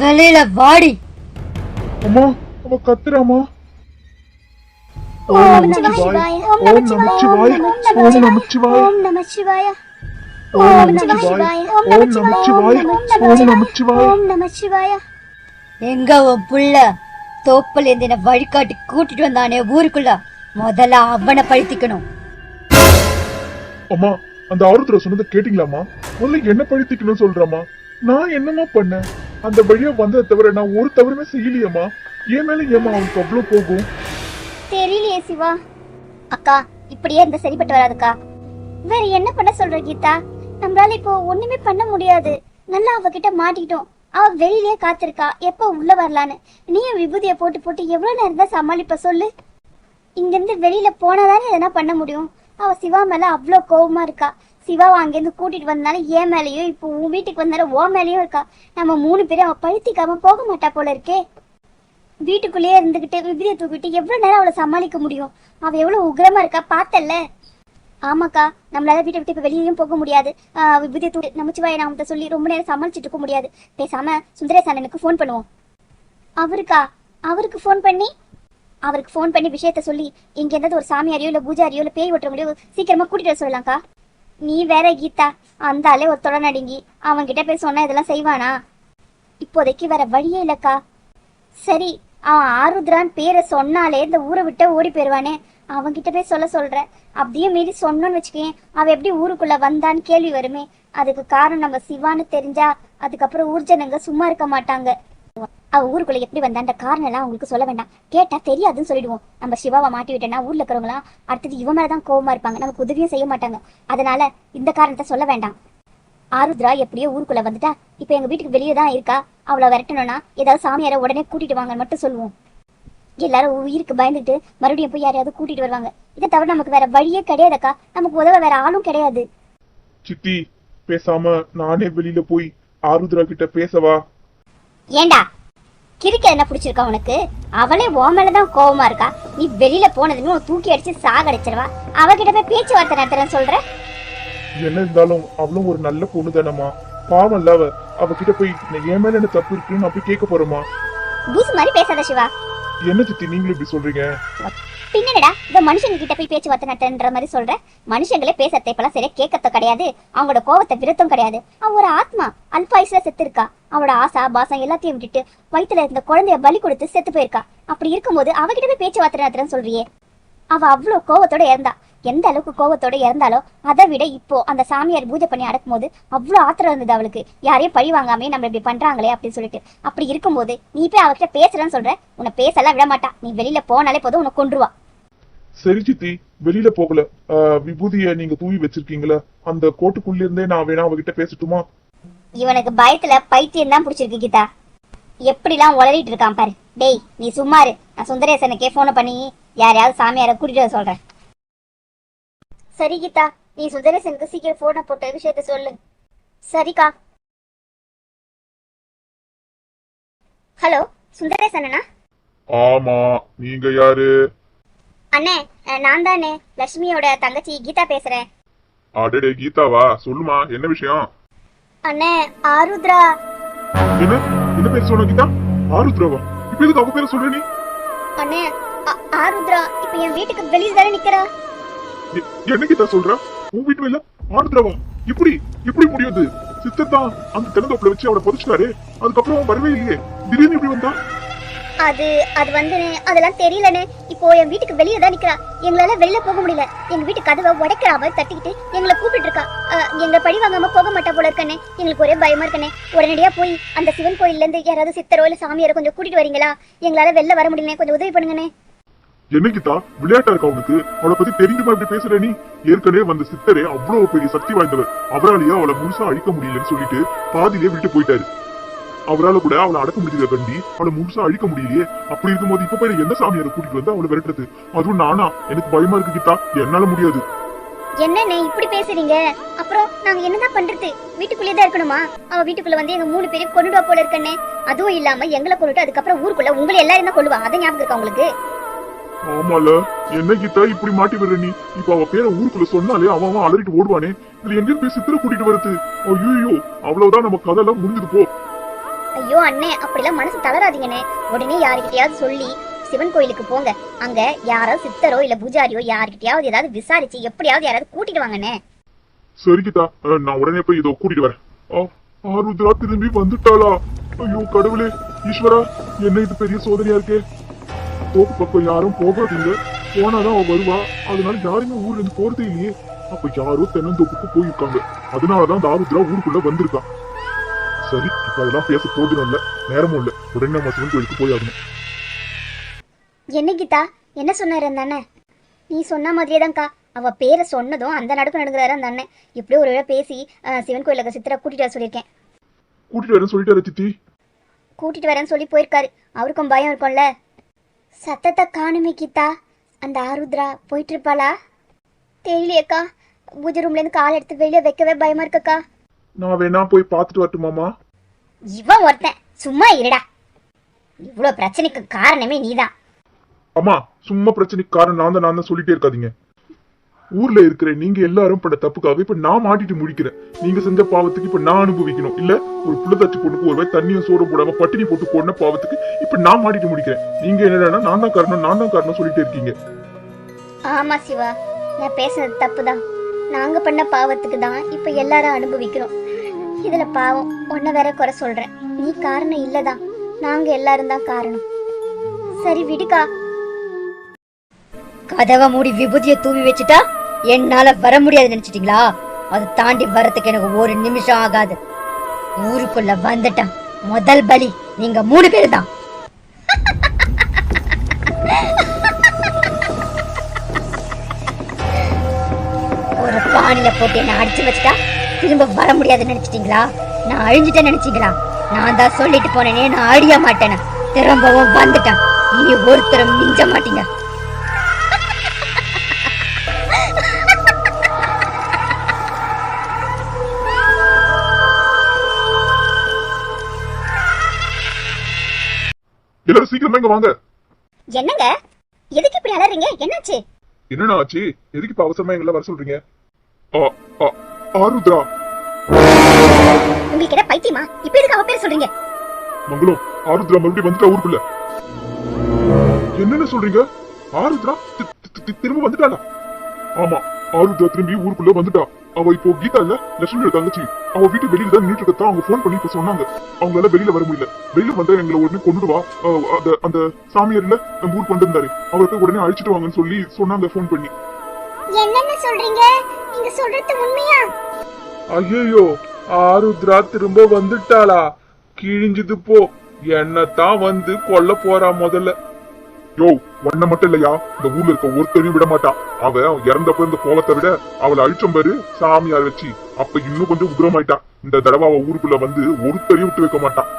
வெளியில வாடி. அம்மா அம்மா கத்துறாமா ஓம் நமச்சிவாய ஓம் நமச்சிவாய ஓம் நமச்சிவாய ஓம் நமச்சிவாய. ஓம் நமச்சிவாய. ஓம் நமச்சிவாய. ஓம் நமச்சிவாய. ஓம் நமச்சிவாய எங்க உன் புள்ள தோப்புல இருந்து என்ன வழிகாட்டி கூட்டிட்டு வந்தானே ஊருக்குள்ள? முதல்ல அவனை பழுத்திக்கணும். அம்மா அந்த ஆருத்ரா சொன்னதை கேட்டீங்களாம்மா? முதல்ல என்ன பழித்திக்கணும்னு சொல்றாமா நான் என்னமா பண்ணேன்? அந்த வழியா வந்ததை தவிர நான் ஒரு தவறுமே செய்யலையம்மா. என் மேல ஏமா அவனுக்கு அவ்வளவு போகும் தெரியலையே சிவா. அக்கா இப்படியே இந்த சரிப்பட்டு வராதுக்கா. வேற என்ன பண்ண சொல்ற கீதா? நம்மளால இப்போ ஒண்ணுமே பண்ண முடியாது. நல்லா அவகிட்ட மாட்டிக்கிட்டோம். அவ வெளியிலேயே காத்திருக்கா. எப்ப உள்ள வரலான்னு. நீயும் விபூதிய போட்டு போட்டு எவ்வளவு நேரம் தான் சமாளிப்ப சொல்லு. இங்கிருந்து வெளியில போனாதானே எதனா பண்ண முடியும். அவ சிவா மேல அவ்வளோ கோவமா இருக்கா. சிவாவை அங்கேருந்து கூட்டிட்டு வந்தனால என் மேலேயும் இப்போ உன் வீட்டுக்கு வந்தாலும் ஓ மேலேயும் இருக்கா? நம்ம மூணு பேரும் அவள் பழுத்திக்காம போக மாட்டா போல இருக்கே. வீட்டுக்குள்ளேயே இருந்துகிட்டு விபதியை தூக்கிட்டு எவ்வளவு நேரம் அவளை சமாளிக்க முடியும்? அவ எவ்வளவு உக்ரமா இருக்கா? பார்த்தல்ல. ஆமாக்கா நம்மளால வீட்டை விட்டு இப்ப வெளியேயும் போக முடியாது. ஆஹ் விபதியை தூக்கி நமச்சிவாய நாமத்தை சொல்லி ரொம்ப நேரம் சமாளிச்சுட்டு இருக்க முடியாது. பேசாம சுந்தரேச் அண்ணனுக்கு ஃபோன் பண்ணுவோம். அவருக்கா? அவருக்கு ஃபோன் பண்ணி? அவருக்கு ஃபோன் பண்ணி விஷயத்த சொல்லி இங்க எதாவது ஒரு சாமியாரியோ இல்லை பூஜாரியோ இல்லை பேய் ஓட்டுறவங்களையோ சீக்கிரமா கூட்டிகிட்டு வர சொல்லலாம்க்கா. நீ வேற கீதா அந்த ஆளே ஒருத்தோட நடுங்கி அவன்கிட்ட போய் சொன்னா இதெல்லாம் செய்வானா? இப்போதைக்கு வேற வழியே இல்லக்கா. சரி அவன் ஆருத்ரான் பேரை சொன்னாலே இந்த ஊரை விட்டு ஓடி போயிடுவானே அவன்கிட்ட போய் சொல்ல சொல்ற அப்படியே மீறி சொன்னோன்னு வச்சுக்கேன் அவன் எப்படி ஊருக்குள்ள வந்தான்னு கேள்வி வருமே. அதுக்கு காரணம் நம்ம சிவான்னு தெரிஞ்சா அதுக்கப்புறம் ஊர்ஜனங்க சும்மா இருக்க மாட்டாங்க. அவ ஊருக்குள்ள எப்படி வந்தான்ற காரணம் எல்லாம் அவங்களுக்கு சொல்ல வேண்டாம். கேட்டா தெரியாதுன்னு சொல்லிடுவோம். நம்ம சிவாவை மாட்டி விட்டேன்னா ஊர்ல இருக்கிறவங்களாம் அடுத்தது இவன் மேலதான் கோவமா இருப்பாங்க. நமக்கு உதவியும் செய்ய மாட்டாங்க. அதனால இந்த காரணத்தை சொல்ல வேண்டாம். ஆருத்ரா எப்படியோ ஊருக்குள்ள வந்துட்டா. இப்ப எங்க வீட்டுக்கு வெளியே தான் இருக்கா? அவளை விரட்டணும்னா ஏதாவது சாமியாரை உடனே கூட்டிட்டு வாங்கன்னு மட்டும் சொல்லுவோம். எல்லாரும் உயிருக்கு பயந்துட்டு மறுபடியும் போய் யாரையாவது கூட்டிட்டு வருவாங்க. இதை தவிர நமக்கு வேற வழியே கிடையாதுக்கா. நமக்கு உதவ வேற ஆளும் கிடையாது. சித்தி பேசாம நானே வெளியில போய் ஆருத்ரா கிட்ட பேசவா? ஏண்டா? கிறுக்க என்ன பிடிச்சிருக்கா உனக்கு? அவளே உன் மேலதான் கோவமா இருக்கா. நீ வெளியில போனதுமே தூக்கி அடிச்சு சாகடிச்சிருவா. அவகிட்ட போய் பேச்சுவார்த்தை நடத்துறேன்னு சொல்ற? என்ன இருந்தாலும் அவளும் ஒரு நல்ல பொண்ணு தானம்மா. பாவம் இல்ல அவ. அவகிட்ட போய் "நான் என் மேல என்ன தப்பு இருக்குன்னு அப்படி கேட்க போறோமா பூசு மாதிரி பேசாத சிவா. என்ன சித்தி நீங்களும் இப்படி சொல்றீங்க? பின்னடா இந்த மனுஷங்க கிட்ட போய் பேச்சுவார்த்தை நடத்துன்ற மாதிரி சொல்ற? மனுஷங்களே பேசத்தை இப்பெல்லாம் சரியா கேட்கத்தோ கிடையாது. அவங்களோட கோவத்தை விருத்தம் கிடையாது. அவன் ஒரு ஆத்மா அல்பாயுஸ்ல செத்து இருக்கா அவளோட ஆசா பாசம் எல்லாத்தையும் விட்டுட்டு வயித்துல இருந்த குழந்தைய பலி கொடுத்து செத்து போயிருக்கா. அப்படி இருக்கும்போது அவகிட்ட போய் பேச்சுவார்த்தை நடத்துறேன்னு சொல்றியே. அவ அவ்வளவு கோவத்தோட இறந்தா. எந்த அளவுக்கு கோவத்தோட இறந்தாலோ அதை விட இப்போ அந்த சாமியார் பூஜை பண்ணி அடக்கும் போது அவ்வளவு ஆத்திரம் இருந்தது அவளுக்கு. யாரையும் பழி வாங்காமே நம்ம இப்படி பண்றாங்களே அப்படின்னு சொல்லிட்டு. அப்படி இருக்கும்போது நீ போய் அவகிட்ட பேசுறேன்னு சொல்ற? உன்னை பேசலாம் விட மாட்டா. நீ வெளியில போனாலே போதும் உனக்கு கொன்றுவா. சரி சித்தி வெளியில போகல. விபூதிய நீங்க தூவி வச்சிருக்கீங்களா அந்த கோட்டுக்குள்ள இருந்தே நான் வேணா அவகிட்ட பேசட்டுமா? இவனுக்கு பயத்துல பைத்தியம் தான் பிடிச்சிருக்கு கீதா. எப்படிலாம் உளறிட்டு இருக்கான் பாரு. டேய் நீ சும்மா இரு. நான் சுந்தரேசனுக்கே போன பண்ணி யாரையாவது சாமியாரை கூட்டிட்டு வர சொல்றேன். சரி கீதா நீ சுந்தரேசனுக்கு சீக்கிரம் போன போட்ட விஷயத்த சொல்லு. சரிக்கா. ஹலோ சுந்தரேசன் ஆமா நீங்க யாரு? அண்ணே நான் தானே லட்சுமியோட தங்கச்சி கீதா பேசுறேன். அடடே கீதாவா? சொல்லுமா என்ன விஷயம்? அண்ணே ஆருத்ரா. என்ன? என்ன பேர் சொன்ன கீதா? ஆருத்ராவா? இப்ப எதுக்கு அவ பேரை சொல்ற நீ? அண்ணே ஆருத்ரா இப்ப என் வீட்டுக்கு வெளியில தானே நிக்கிறா? என்ன கீதா சொல்ற? உன் வீட்டு இல்ல ஆருத்ராவா? எப்படி எப்படி முடியுது. சித்தத்தான் அந்த தென்னந்தோப்புல வச்சு அவளை புதைச்சிட்டாரு. அதுக்கப்புறம் வரவே இல்லையே. திடீர்னு இப்படி வந்தா அது அது வந்து அதெல்லாம் தெரியலனே. இப்போ என் வீட்டுக்கு வெளியே தான் நிக்கிறா. எங்களால வெளியில போக முடியல. எங்க வீட்டு கதவை உடைக்கிற அவ தட்டிக்கிட்டு எங்களை கூப்பிட்டு இருக்கா. அஹ், எங்க பழி வாங்காம போக மாட்டா போல இருக்கனே. எங்களுக்கு ஒரே பயமா இருக்கனே. உடனடியா போய் அந்த சிவன் கோயில்ல இருந்து யாராவது சித்தரோ இல்ல சாமியாரோ கொஞ்சம் கூட்டிட்டு வரீங்களா? எங்களால வெளில வர முடியல கொஞ்சம் உதவி பண்ணுங்கண்ணே என்ன கீதா? விளையாட்டா இருக்கா உனக்கு? அவளை பத்தி தெரிஞ்சுமா இப்படி பேசுற நீ? ஏற்கனவே வந்த சித்தரே அவ்வளவு பெரிய சக்தி வாய்ந்தவர். அவராலேயே அவளை முழுசா அழிக்க முடியலன்னு சொல்லிட்டு பாதியிலே விட்டு போயிட்டாரு. அவரால கூட அவளை அடக்க முடியல கண்டி. அவளை முழுசா அழிக்க முடியலையே. அப்படி இருக்கும்போது இப்ப போய் எந்த சாமியாரை கூட்டிட்டு வந்து அவளை விரட்டுறது? அதுவும் நானா? எனக்கு பயமா இருக்கு கீதா. என்னால முடியாது. என்னண்ணே இப்படி பேசுறீங்க? அப்புறம் நாங்க என்னதான் பண்றது? வீட்டுக்குள்ளேயே தான் இருக்கணுமா? அவ வீட்டுக்குள்ள வந்து எங்க மூணு பேரையும் கொண்டுடுவா போல இருக்கண்ணே. அதுவும் இல்லாம எங்களை கொண்டுட்டு அதுக்கப்புறம் ஊருக்குள்ள உங்களை எல்லாரும் தான் கொள்ளுவா அதை ஞாபகம் இருக்கா உங்களுக்கு? ஆமால. என்ன கீதா இப்படி மாட்டி விடுற நீ? இப்ப அவ பேரை ஊருக்குள்ள சொன்னாலே அவன் அவன் அலறிட்டு ஓடுவானே. இதுல எங்க போய் சித்திர கூட்டிட்டு வருது. ஐயோ அவ்வளவுதான் நம்ம கதை எல்லாம் முடிஞ்சது போ. ஐயோ அண்ணே அப்படிலாம் மனசு தளராதீங்கண்ணே. உடனே யாருக்கிட்டயாவது சொல்லி சிவன் கோயிலுக்கு போங்க. அங்க யாராவது சித்தரோ இல்ல பூஜாரியோ யாருக்கிட்டயாவது ஏதாவது விசாரிச்சு எப்படியாவது யாராவது கூட்டிட்டு வாங்கண்ணே. சரி கீதா நான் உடனே போய் இதோ கூட்டிட்டு வரேன். ஆருத்ரா திரும்பி வந்துட்டாளா? ஐயோ கடவுளே ஈஸ்வரா என்ன இது பெரிய சோதனையா இருக்கே? தோப்பு பக்கம் யாரும் போகாதீங்க. போனாதான் அவ வருவா. அதனால யாருமே ஊர்ல இருந்து போறதே இல்லையே. அப்ப யாரோ தென்னந்தோப்புக்கு போயிருக்காங்க. அதனாலதான் அந்த ஆருத்ரா ஊருக்குள்ள வந்திருக்கான் சரி இப்ப அதெல்லாம் பேச போதினம் இல்ல நேரமும் இல்ல. உடனே நம்ம சிவன் கோயிலுக்கு போய் ஆகணும் என்ன கீதா? என்ன சொன்னாரு அந்த அண்ணன்? நீ சொன்ன மாதிரியே தான்க்கா. அவ பேரை சொன்னதும் அந்த நடுக்கு நடக்கிறாரு அந்த அண்ணன். இப்படியே ஒரு வேளை பேசி சிவன் கோயிலுக்கு சித்திரை கூட்டிட்டு வர சொல்லியிருக்கேன். கூட்டிட்டு வரேன்னு சொல்லிட்டாரு சித்தி. கூட்டிட்டு வரேன்னு சொல்லி போயிருக்காரு. அவருக்கும் பயம் இருக்கும்ல. சத்தத்தை காணுமே கீதா. அந்த ஆருத்ரா போயிட்டு இருப்பாளா? தெரியலையேக்கா. பூஜை ரூம்ல இருந்து கால் எடுத்து வெளியே வைக்கவே பயமா இருக்கக்கா. நான் வேணா போய் பார்த்துட்டு வரட்டுமாமா இவன் ஒருத்தன். சும்மா இருடா. இவ்வளோ பிரச்சனைக்கு காரணமே நீதான். அம்மா சும்மா பிரச்சனைக்கு காரணம் நான் தான் நான் தான் சொல்லிட்டே இருக்காதீங்க. ஊர்ல இருக்கிற நீங்க எல்லாரும் பட தப்புக்காக இப்ப நான் மாட்டிட்டு முடிக்கிறேன். நீங்க செஞ்ச பாவத்துக்கு இப்ப நான் அனுபவிக்கணும். இல்ல ஒரு புள்ளதாச்சி பொண்ணுக்கு ஒரு வாய் தண்ணியும் சோறும் போடாம பட்டினி போட்டு போன பாவத்துக்கு இப்ப நான் மாட்டிட்டு முடிக்கிறேன். நீங்க என்னடா நான் தான் காரணம் நான் தான் காரணம் சொல்லிட்டே இருக்கீங்க. ஆமா சிவா நான் பேசுனது தப்புதான். நாங்க பண்ண பாவத்துக்கு தான் இப்ப எல்லாரும் அனுபவிக்கிறோம். இதுல பாவம். உன்னை வேற குறை சொல்றேன். நீ காரணம் இல்லதான். நாங்க எல்லாரும் தான் காரணம். சரி விடுக்கா. கதவை மூடி விபூதியை தூவி வச்சுட்டா என்னால வர முடியாது நினைச்சிட்டீங்களா? அதை தாண்டி வரதுக்கு எனக்கு ஒரு நிமிஷம் ஆகாது. ஊருக்குள்ள வந்துட்டேன். முதல் பலி. நீங்க மூணு பேர் தான் ஒரு பாணியில போட்டு என்ன அடிச்சு வச்சுட்டா திரும்ப வர முடியாதுன்னு நினைச்சிட்டீங்களா? நான் அழிஞ்சிட்டேன்னு நினைச்சீங்களா? நான் தான் சொல்லிட்டு போனேனே நான் அழிய மாட்டேன்னு. திரும்பவும் வந்துட்டேன். இனி ஒருத்தரும் மிஞ்ச மாட்டீங்க. எல்லாரும் சீக்கிரமா இங்க வாங்க. என்னங்க? எதுக்கு இப்படி அலறீங்க? என்னாச்சு? என்னடா ஆச்சு? எதுக்கு இப்ப அவசரமா எங்களை வர சொல்றீங்க? ஆருத்ரா உங்களுக்கு என்ன பைத்தியமா? இப்ப எதுக்கு அவ பேர் சொல்றீங்க? மங்களம் ஆருத்ரா மறுபடியும் வந்துட்டா ஊருக்குள்ள. என்னன்னு சொல்றீங்க? ஆருத்ரா திரும்ப வந்துட்டாளா? ஆமா ஆருத்ரா திரும்பி ஊருக்குள்ள வந்துட்டா. அவ இப்போ கீதா இல்ல லட்சுமியோட தங்கச்சி. அவ வீட்டு வெளியில தான் நின்னுட்டு இருக்கத்தான் அவங்க ஃபோன் பண்ணி இப்ப சொன்னாங்க. அவங்களால வெளியில வர முடியல. வெளியில வந்தா எங்களை உடனே கொண்டுட்டு வா. அஹ், அந்த அந்த சாமியார் இல்ல நம்ம ஊருக்கு வந்திருந்தாரு. அவரை போய் உடனே அழைச்சிட்டு வாங்கன்னு சொல்லி சொன்னாங்க ஃபோன் பண்ணி. என்னென்ன சொல்றீங்க? நீங்க சொல்றது உண்மையா? ஐயோ ஆருத்ரா திரும்ப வந்துட்டாளா? கிழிஞ்சது போ. என்னத்தான் வந்து கொல்ல போறா முதல்ல. யோ ஒன்ன மட்டும் இல்லையா? இந்த ஊர்ல இருக்க ஒருத்தரையும் விட மாட்டா. அவ இறந்தப்ப இந்த கோவத்தை விட அவளை அழிச்சம் பாரு சாமியார் வச்சு. அப்ப இன்னும் கொஞ்சம் உக்ரமாயிட்டா. இந்த தடவை அவ ஊருக்குள்ள வந்து ஒருத்தரையும் விட்டு வைக்க மாட்டான்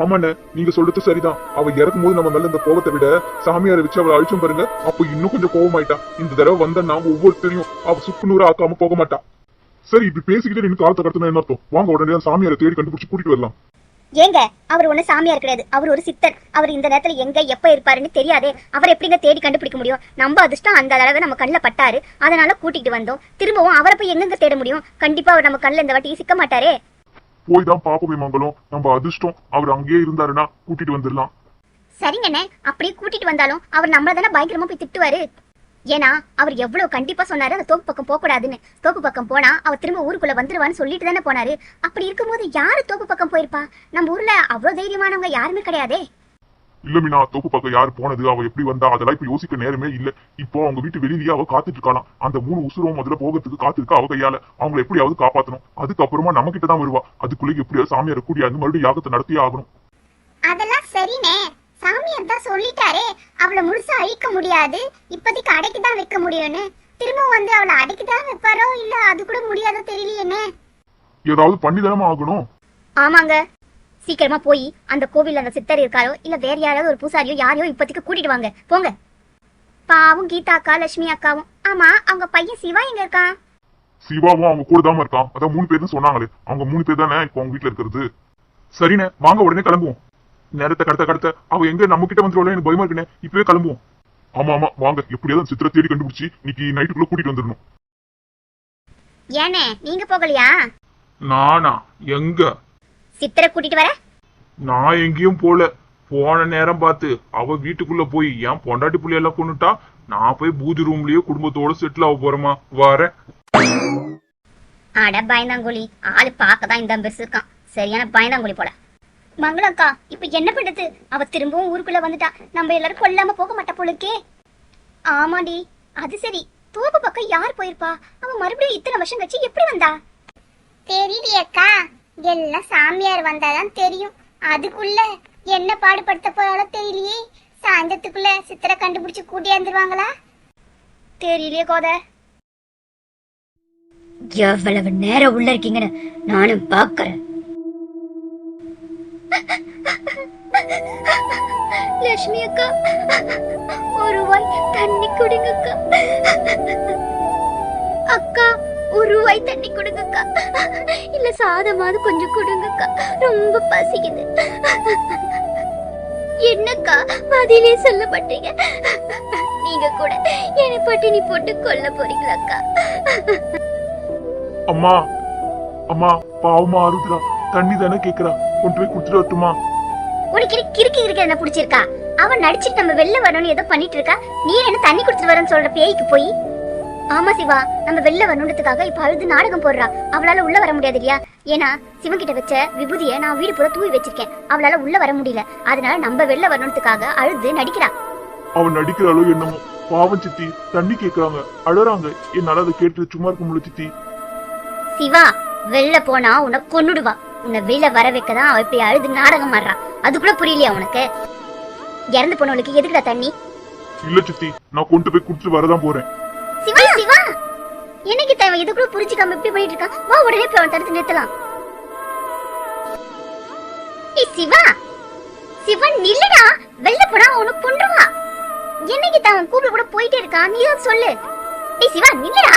ஆமாண்ண நீங்க சொல்றது சரிதான். அவ இறக்கும் போது நம்ம மேல இந்த கோபத்தை விட சாமியாரை வச்சு அவளை அழிச்சம் பாருங்க. அப்ப இன்னும் கொஞ்சம் கோவமாயிட்டா இந்த தடவை வந்த நாம ஒவ்வொருத்தரையும் அவ சுக்குநூறு ஆக்காம போக மாட்டா. சரி இப்படி பேசிக்கிட்டு நின்று காலத்தை கடத்தினா என்ன அர்த்தம்? வாங்க உடனே சாமியாரை தேடி கண்டுபிடிச்சு கூட்டிட்டு வரலாம். ஏங்க அவர் ஒண்ணு சாமியார் கிடையாது. அவர் ஒரு சித்தர். அவர் இந்த நேரத்துல எங்க எப்ப இருப்பாருன்னு தெரியாதே. அவர் எப்படிங்க தேடி கண்டுபிடிக்க முடியும்? நம்ம அதிர்ஷ்டம் அந்த அளவு நம்ம கண்ணில் பட்டாரு. அதனால கூட்டிட்டு வந்தோம். திரும்பவும் அவரை போய் எங்கெங்க தேட முடியும்? கண்டிப்பா அவர் நம்ம கண்ணில் இந்த வாட்டி சிக்க மாட்டாரே. போய் தான் பாப்போமே மங்களம். நம்ம அதிர்ஷ்டம். அவர் அங்கேயே இருந்தாருன்னா கூட்டிட்டு வந்துடலாம் சரிங்கண்ணே அப்படியே கூட்டிட்டு வந்தாலும் அவர் நம்மள தானே பயங்கரமா போய் திட்டுவாரு. ஏன்னா அவர் எவ்வளவு கண்டிப்பா சொன்னாரு அந்த தோப்பு பக்கம் போக கூடாதுன்னு தோப்பு பக்கம் போனா அவர் திரும்ப ஊருக்குள்ள வந்துருவான்னு சொல்லிட்டு தானே போனாரு. அப்படி இருக்கும்போது யாரு தோப்பு பக்கம் போயிருப்பா? நம்ம ஊர்ல அவ்வளவு தைரியமானவங்க யாருமே கிடையாதே. இல்ல மீனா தோப்பு பக்கம் யாரு போனது? அவ எப்படி வந்தா? அதெல்லாம் இப்ப யோசிக்க நேரமே இல்ல. இப்போ அவங்க வீட்டு வெளியிலேயே அவ காத்துட்டு இருக்கலாம் அந்த மூணு உசுரம் முதல்ல போகிறதுக்கு காத்திருக்கா அவ கையால. அவங்களை எப்படியாவது காப்பாத்தணும். அதுக்கப்புறமா நம்ம கிட்ட தான் வருவா. அதுக்குள்ளே எப்படியாவது சாமியார் கூடியாது மறுபடியும் யாகத்தை நடத்தியே ஆகணும். அதெல்லாம் சரிண்ணே. சாமியார் தான் சொல்லிட்டாரே அவளை முழுசா அழிக்க முடியாது. இப்போதைக்கு அடைக்கு தான் வைக்க முடியும்னு. திரும்ப வந்து அவளை அடைக்கு தான் வைப்பாரோ? இல்ல அது கூட முடியாதோ தெரியலையேண்ணே. ஏதாவது பண்ணி தானே ஆகணும். ஆமாங்க. சீக்கிரமா போய் அந்த கோவில் அந்த சித்தர் இருக்காரோ இல்ல வேற யாராவது ஒரு பூசாரியோ யாரையோ இப்போதைக்கு கூட்டிட்டு வாங்க. போங்க. பாவும் கீதா அக்கா லட்சுமி அக்காவும். ஆமா அவங்க பையன் சிவா எங்க இருக்கான்? சிவாவும் அவங்க கூட தாம இருக்கான். அதான் மூணு பேர் சொன்னாங்களே. அவங்க மூணு பேர் தானே இப்போ அவங்க வீட்டுல இருக்கிறது? சரிண்ணே வாங்க உடனே கிளம்புவோம். நேரத்தை கடத்த கடத்த அவ எங்க? நம்ம கிட்ட வந்துருவா எனக்கு பயமா இருக்குண்ணே. இப்பவே கிளம்புவோம். ஆமா ஆமா வாங்க. எப்படியாவது சித்திரை தேடி கண்டுபிடிச்சு இன்னைக்கு நைட்டுக்குள்ள கூட்டிட்டு வந்துடணும். ஏனே நீங்க போகலையா? நானா? எங்க? சித்தரை கூட்டிட்டு வர? நான் எங்கேயும் போல. போன நேரம் பார்த்து அவ வீட்டுக்குள்ள போய் என் பொண்டாட்டி புள்ளையெல்லாம் கொண்டுட்டா நான் போய் பூஜை ரூம்லயே குடும்பத்தோட செட்டில் ஆக போறேமா வரேன். அட பயந்தாங்குழி ஆளு பார்க்கதான் இந்த பெருசு இருக்கான். சரியான பயந்தாங்குழி போல. மங்களம்க்கா இப்ப என்ன பண்றது? அவ திரும்பவும் ஊருக்குள்ள வந்துட்டா. நம்ம எல்லாரும் கொல்லாம போக மாட்டா போலுக்கே ஆமாடி அது சரி. தோப்பு பக்கம் யார் போயிருப்பா? அவ மறுபடியும் இத்தனை வருஷம் கழிச்சு எப்படி வந்தா? தெரியலையேக்கா எல்லாம் சாமியார் வந்தாதான் தெரியும். அதுக்குள்ள என்ன பாடுபடுத்த போறாளோ தெரியலையே. சாயந்தரத்துக்குள்ள சித்திரை கண்டுபிடிச்சு கூட்டியாந்துருவாங்களா தெரியலையே கோதை. எவ்வளவு நேரம் உள்ள இருக்கீங்கன்னு நானும் பாக்குறேன் லட்சுமி அக்கா ஒரு ரூபாய் தண்ணி கொடுங்க அக்கா அக்கா ஒரு ரூபாய் தண்ணி கொடுங்க அக்கா இல்ல சாதமாவது கொஞ்சம் கொடுங்க அக்கா ரொம்ப பசிக்குது. என்னக்கா பதிலே சொல்ல மாட்டீங்க? நீங்க கூட என்னை பட்டினி போட்டு கொல்ல போறீங்களா அக்கா அம்மா அம்மா பாவமா ஆறுதுரா தண்ணி தானே கேக்குறா. கொண்டு போய் குடுத்துட்டு வரட்டுமா? உனக்கு கிறுக்கி இருக்க என்ன பிடிச்சிருக்கா? அவன் நடிச்சிட்டு நம்ம வெளில வரணும்னு ஏதோ பண்ணிட்டு இருக்கா? நீ என்ன தண்ணி குடிச்சிட்டு வரேன்னு சொல்ற பேய்க்கு போய்? ஆமா சிவா நம்ம வெளில வரணுன்றதுக்காக இப்ப அழுது நாடகம் போடுறா. அவளால உள்ள வர முடியாது இல்லையா? ஏன்னா சிவன் கிட்ட வச்ச விபூதியை நான் வீடு பூரா தூவி வச்சிருக்கேன். அவளால உள்ள வர முடியல. அதனால நம்ம வெளில வரணுன்றதுக்காக அழுது நடிக்கிறா. அவன் நடிக்கிறாளோ என்னமோ? பாவம் சித்தி தண்ணி கேக்குறாங்க. அழறாங்க. என்னால அதை கேட்டு சும்மா இருக்க முடியல சித்தி. சிவா வெளில போனா உன்னை கொன்னுடுவா. உன்னை வெளில வர வைக்க தான் அவ இப்படி அழுது நாடகம் ஆடுறா. அது கூட புரியலையா உனக்கு? இறந்து போனவளுக்கு எதுக்குடா தண்ணி? இல்ல சித்தி நான் கொண்டு போய் குடுத்துட்டு வரதான் போறேன். என்னைக்கு தேவை? இது கூட புரிஞ்சுக்காம இப்படி பண்ணிட்டு இருக்கான் வா உடனே போய் அவன் தடுத்து நிறுத்தலாம். ஏய் சிவா! சிவன் நில்லுடா! வெளில போடா உனக்கு கொன்றுவா. என்னைக்கு தான் அவன் கூப்பிட கூட போயிட்டே இருக்கான் நீ தான் சொல்லு. ஏய் சிவா நில்லுடா!